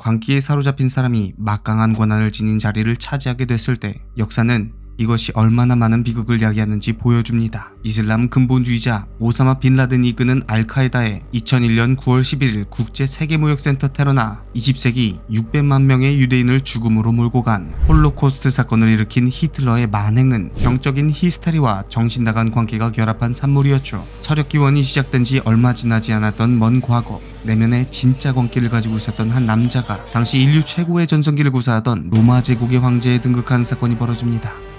광기에 사로잡힌 사람이 막강한 권한을 지닌 자리를 차지하게 됐을 때 역사는 이것이 얼마나 많은 비극을 야기하는지 보여줍니다. 이슬람 근본주의자 오사마 빈라든이 이끄는 알카에다의 2001년 9월 11일 국제 세계무역센터 테러나 20세기 600만 명의 유대인을 죽음으로 몰고 간 홀로코스트 사건을 일으킨 히틀러의 만행은 병적인 히스테리와 정신 나간 관계가 결합한 산물이었죠. 서력 기원이 시작된 지 얼마 지나지 않았던 먼 과거 내면에 진짜 권기를 가지고 있었던 한 남자가 당시 인류 최고의 전성기를 구사하던 로마 제국의 황제에 등극한 사건이 벌어집니다.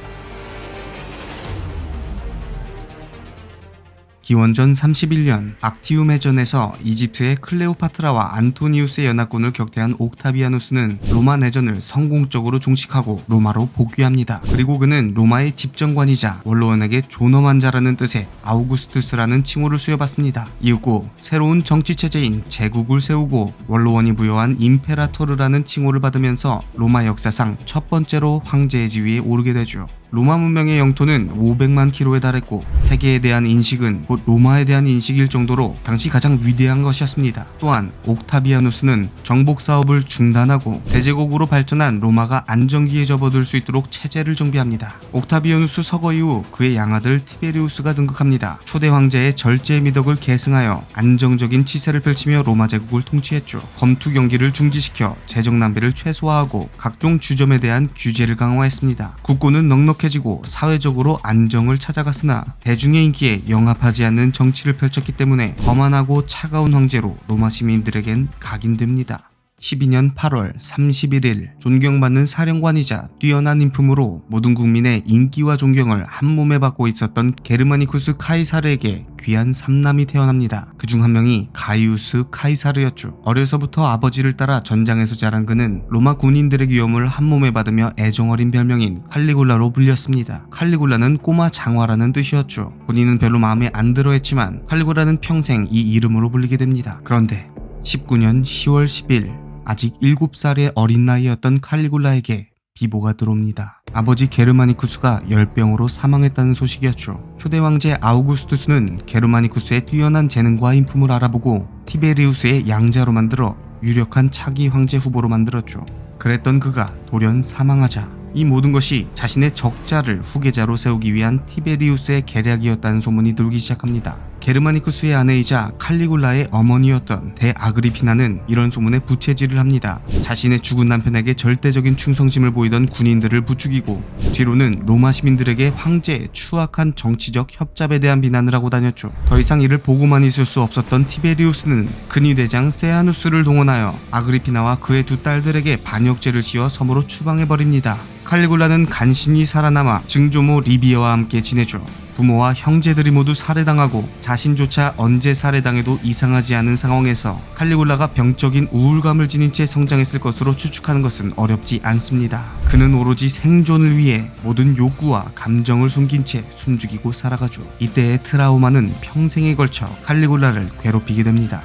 기원전 31년 악티움 해전에서 이집트의 클레오파트라와 안토니우스의 연합군을 격퇴한 옥타비아누스는 로마 내전을 성공적으로 종식하고 로마로 복귀합니다. 그리고 그는 로마의 집정관이자 원로원에게 존엄한 자라는 뜻의 아우구스투스라는 칭호를 수여받습니다. 이윽고 새로운 정치 체제인 제국을 세우고 원로원이 부여한 임페라토르라는 칭호를 받으면서 로마 역사상 첫 번째로 황제의 지위에 오르게 되죠. 로마 문명의 영토는 500만 킬로에 달했고 세계에 대한 인식은 곧 로마에 대한 인식일 정도로 당시 가장 위대한 것이었습니다. 또한 옥타비아누스는 정복 사업을 중단하고 대제국으로 발전한 로마가 안정기에 접어들 수 있도록 체제를 정비합니다. 옥타비아누스 서거 이후 그의 양아들 티베리우스가 등극합니다. 초대 황제의 절제의 미덕을 계승하여 안정적인 치세를 펼치며 로마 제국을 통치했죠. 검투 경기를 중지시켜 재정 낭비를 최소화하고 각종 주점에 대한 규제를 강화했습니다. 국고는 넉넉 해지고 사회적으로 안정을 찾아갔으나 대중의 인기에 영합하지 않는 정치를 펼쳤기 때문에 거만하고 차가운 황제로 로마 시민들에겐 각인됩니다. 12년 8월 31일 존경받는 사령관이자 뛰어난 인품으로 모든 국민의 인기와 존경을 한 몸에 받고 있었던 게르마니쿠스 카이사르에게 귀한 삼남이 태어납니다. 그중 한 명이 가이우스 카이사르였죠. 어려서부터 아버지를 따라 전장에서 자란 그는 로마 군인들의 귀염을 한 몸에 받으며 애정어린 별명인 칼리굴라로 불렸습니다. 칼리굴라는 꼬마 장화라는 뜻이었죠. 본인은 별로 마음에 안 들어 했지만 칼리굴라는 평생 이 이름으로 불리게 됩니다. 그런데 19년 10월 10일 아직 7살의 어린 나이였던 칼리굴라에게 비보가 들어옵니다. 아버지 게르마니쿠스가 열병으로 사망했다는 소식이었죠. 초대 황제 아우구스투스는 게르마니쿠스의 뛰어난 재능과 인품을 알아보고 티베리우스의 양자로 만들어 유력한 차기 황제 후보로 만들었죠. 그랬던 그가 돌연 사망하자 이 모든 것이 자신의 적자를 후계자로 세우기 위한 티베리우스의 계략이었다는 소문이 돌기 시작합니다. 게르마니쿠스의 아내이자 칼리굴라의 어머니였던 대아그리피나는 이런 소문에 부채질을 합니다. 자신의 죽은 남편에게 절대적인 충성심을 보이던 군인들을 부추기고 뒤로는 로마 시민들에게 황제의 추악한 정치적 협잡에 대한 비난을 하고 다녔죠. 더 이상 이를 보고만 있을 수 없었던 티베리우스는 근위 대장 세아누스를 동원하여 아그리피나와 그의 두 딸들에게 반역죄를 씌워 섬으로 추방해 버립니다. 칼리굴라는 간신히 살아남아 증조모 리비아와 함께 지내죠. 부모와 형제들이 모두 살해당하고 자신조차 언제 살해당해도 이상하지 않은 상황에서 칼리굴라가 병적인 우울감을 지닌 채 성장했을 것으로 추측하는 것은 어렵지 않습니다. 그는 오로지 생존을 위해 모든 욕구와 감정을 숨긴 채 숨죽이고 살아가죠. 이때의 트라우마는 평생에 걸쳐 칼리굴라를 괴롭히게 됩니다.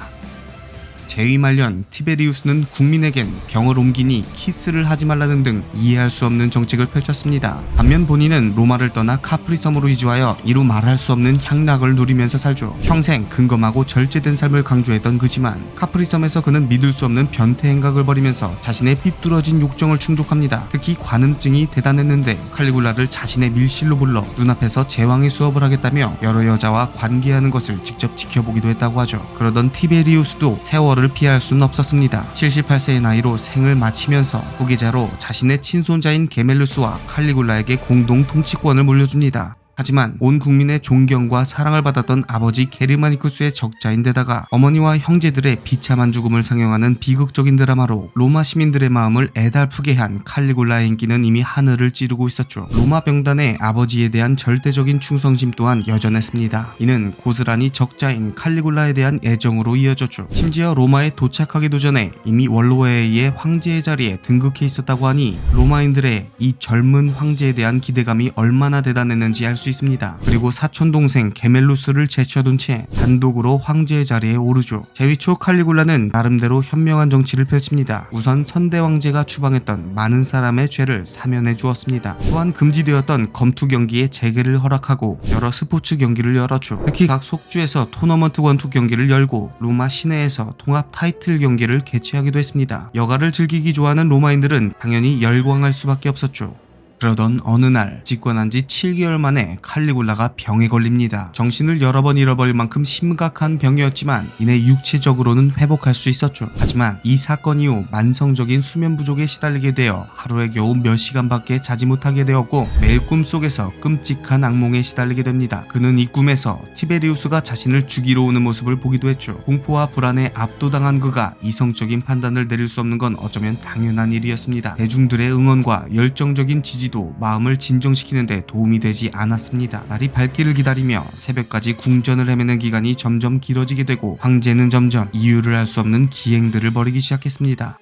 제위 말년 티베리우스는 국민에겐 병을 옮기니 키스를 하지 말라는 등 이해할 수 없는 정책을 펼쳤습니다. 반면 본인은 로마를 떠나 카프리 섬으로 이주하여 이루 말할 수 없는 향락을 누리면서 살죠. 평생 근검하고 절제된 삶을 강조했던 그지만 카프리 섬에서 그는 믿을 수 없는 변태 행각을 벌이면서 자신의 삐뚤어진 욕정을 충족합니다. 특히 관음증이 대단했는데 칼리굴라를 자신의 밀실로 불러 눈앞에서 제왕의 수업을 하겠다며 여러 여자와 관계하는 것을 직접 지켜보기도 했다고 하죠. 그러던 티베리우스도 세월을 피할 수는 없었습니다. 78세의 나이로 생을 마치면서 후계자로 자신의 친손자인 게멜루스와 칼리굴라에게 공동 통치권을 물려줍니다. 하지만 온 국민의 존경과 사랑을 받았던 아버지 게르마니쿠스의 적자인데다가 어머니와 형제들의 비참한 죽음을 상영하는 비극적인 드라마로 로마 시민들의 마음을 애달프게 한 칼리굴라의 인기는 이미 하늘을 찌르고 있었죠. 로마 병단의 아버지에 대한 절대적인 충성심 또한 여전했습니다. 이는 고스란히 적자인 칼리굴라에 대한 애정으로 이어졌죠. 심지어 로마에 도착하기도 전에 이미 원로에 의해 황제의 자리에 등극해 있었다고 하니 로마인들의 이 젊은 황제에 대한 기대감이 얼마나 대단했는지 알 수수 있습니다. 그리고 사촌 동생 게멜루스를 제쳐둔 채 단독으로 황제의 자리에 오르죠. 제위초 칼리굴라는 나름대로 현명한 정치를 펼칩니다. 우선 선대 황제가 추방했던 많은 사람의 죄를 사면해 주었습니다. 또한 금지되었던 검투 경기의 재개를 허락하고 여러 스포츠 경기를 열었죠. 특히 각 속주에서 토너먼트 권투 경기를 열고 로마 시내에서 통합 타이틀 경기를 개최하기도 했습니다. 여가를 즐기기 좋아하는 로마인들은 당연히 열광할 수밖에 없었죠. 그러던 어느 날 집권한 지 7개월 만에 칼리굴라가 병에 걸립니다. 정신을 여러 번 잃어버릴 만큼 심각한 병이었지만 이내 육체적으로는 회복할 수 있었죠. 하지만 이 사건 이후 만성적인 수면 부족에 시달리게 되어 하루에 겨우 몇 시간밖에 자지 못하게 되었고 매일 꿈속에서 끔찍한 악몽에 시달리게 됩니다. 그는 이 꿈에서 티베리우스가 자신을 죽이러 오는 모습을 보기도 했죠. 공포와 불안에 압도당한 그가 이성적인 판단을 내릴 수 없는 건 어쩌면 당연한 일이었습니다. 대중들의 응원과 열정적인 지지 도 마음을 진정시키는 데 도움이 되지 않았습니다. 날이 밝기를 기다리며 새벽까지 궁전을 헤매는 기간이 점점 길어지게 되고 황제는 점점 이유를 알 수 없는 기행들을 벌이기 시작했습니다.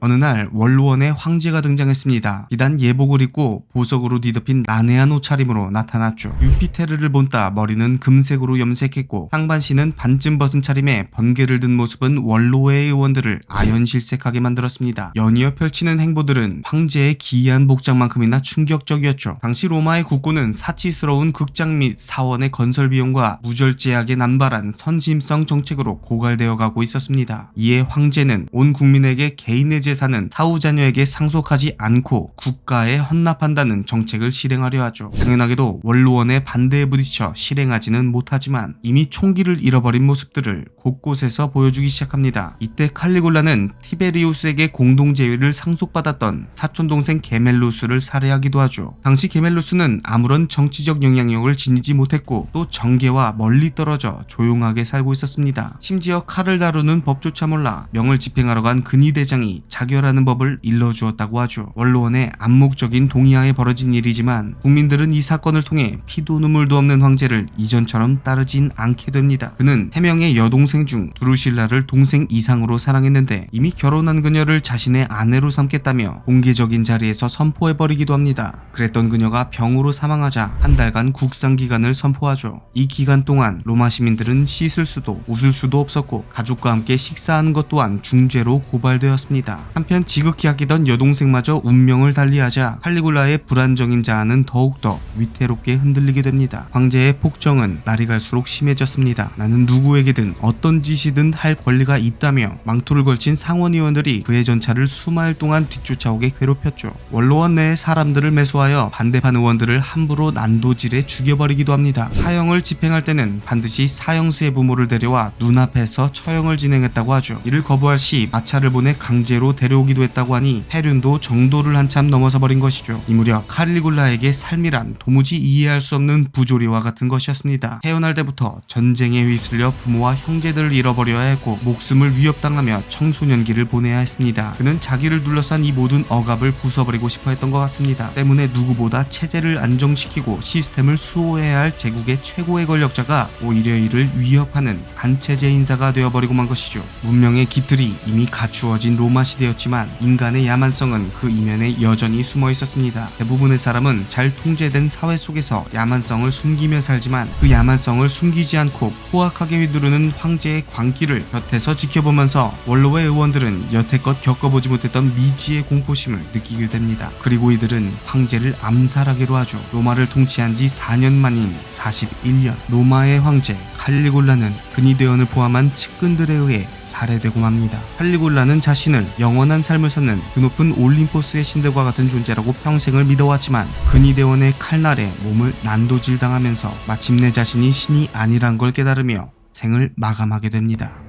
어느 날 원로원에 황제가 등장했습니다. 비단 예복을 입고 보석으로 뒤덮인 난해한 옷차림으로 나타났죠. 유피테르를 본따 머리는 금색으로 염색했고 상반신은 반쯤 벗은 차림에 번개를 든 모습은 원로의 의원들을 아연실색하게 만들었습니다. 연이어 펼치는 행보들은 황제의 기이한 복장만큼이나 충격적이었죠. 당시 로마의 국고는 사치스러운 극장 및 사원의 건설 비용과 무절제하게 남발한 선심성 정책으로 고갈되어 가고 있었습니다. 이에 황제는 온 국민에게 개인의 재산은 사후 자녀에게 상속하지 않고 국가에 헌납한다는 정책을 실행하려 하죠. 당연하게도 원로원의 반대에 부딪혀 실행하지는 못하지만 이미 총기를 잃어버린 모습들을 곳곳에서 보여주기 시작합니다. 이때 칼리굴라는 티베리우스에게 공동 제위를 상속받았던 사촌 동생 게멜루스를 살해하기도 하죠. 당시 게멜루스는 아무런 정치적 영향력을 지니지 못했고 또 정계와 멀리 떨어져 조용하게 살고 있었습니다. 심지어 칼을 다루는 법조차 몰라 명을 집행하러 간 근위 대장이 자결하는 법을 일러주었다고 하죠. 원로원의 암묵적인 동의하에 벌어진 일이지만 국민들은 이 사건을 통해 피도 눈물도 없는 황제를 이전처럼 따르진 않게 됩니다. 그는 세 명의 여동생 중 두루실라를 동생 이상으로 사랑했는데 이미 결혼한 그녀를 자신의 아내로 삼겠다며 공개적인 자리에서 선포해버리기도 합니다. 그랬던 그녀가 병으로 사망하자 한 달간 국상 기간을 선포하죠. 이 기간 동안 로마 시민들은 씻을 수도 웃을 수도 없었고 가족과 함께 식사하는 것 또한 중죄로 고발되었습니다. 한편 지극히 아끼던 여동생마저 운명을 달리하자 칼리굴라의 불안정인 자아는 더욱더 위태롭게 흔들리게 됩니다. 황제의 폭정은 날이 갈수록 심해졌습니다. 나는 누구에게든 어떤 짓이든 할 권리가 있다며 망토를 걸친 상원의원들이 그의 전차를 수마일 동안 뒤쫓아오게 괴롭혔죠. 원로원 내의 사람들을 매수하여 반대판 의원들을 함부로 난도질에 죽여버리기도 합니다. 사형을 집행할 때는 반드시 사형수의 부모를 데려와 눈앞에서 처형을 진행했다고 하죠. 이를 거부할 시 마차를 보내 강제로 데려오기도 했다고 하니 해륜도 정도를 한참 넘어서 버린 것이죠. 이 무렵 칼리굴라에게 삶이란 도무지 이해할 수 없는 부조리와 같은 것이었습니다. 태어날 때부터 전쟁에 휩쓸려 부모와 형제들을 잃어버려야 했고 목숨을 위협당하며 청소년기를 보내야 했습니다. 그는 자기를 둘러싼 이 모든 억압을 부숴버리고 싶어 했던 것 같습니다. 때문에 누구보다 체제를 안정시키고 시스템을 수호해야 할 제국의 최고의 권력자가 오히려 이를 위협하는 반체제 인사가 되어버리고 만 것이죠. 문명의 기틀이 이미 갖추어진 로마 시대 였지만 인간의 야만성은 그 이면에 여전히 숨어 있었습니다. 대부분의 사람은 잘 통제된 사회 속에서 야만성을 숨기며 살지만 그 야만성을 숨기지 않고 포악하게 휘두르는 황제의 광기를 곁에서 지켜보면서 원로의 의원들은 여태껏 겪어보지 못했던 미지의 공포심을 느끼게 됩니다. 그리고 이들은 황제를 암살하기로 하죠. 로마를 통치한 지 4년 만인 41년 로마의 황제 칼리굴라는 근위대원을 포함한 측근들에 의해 살해되고 맙니다. 칼리굴라는 자신을 영원한 삶을 사는 드높은 올림포스의 신들과 같은 존재라고 평생을 믿어왔지만 근위대원의 칼날에 몸을 난도질 당하면서 마침내 자신이 신이 아니란 걸 깨달으며 생을 마감하게 됩니다.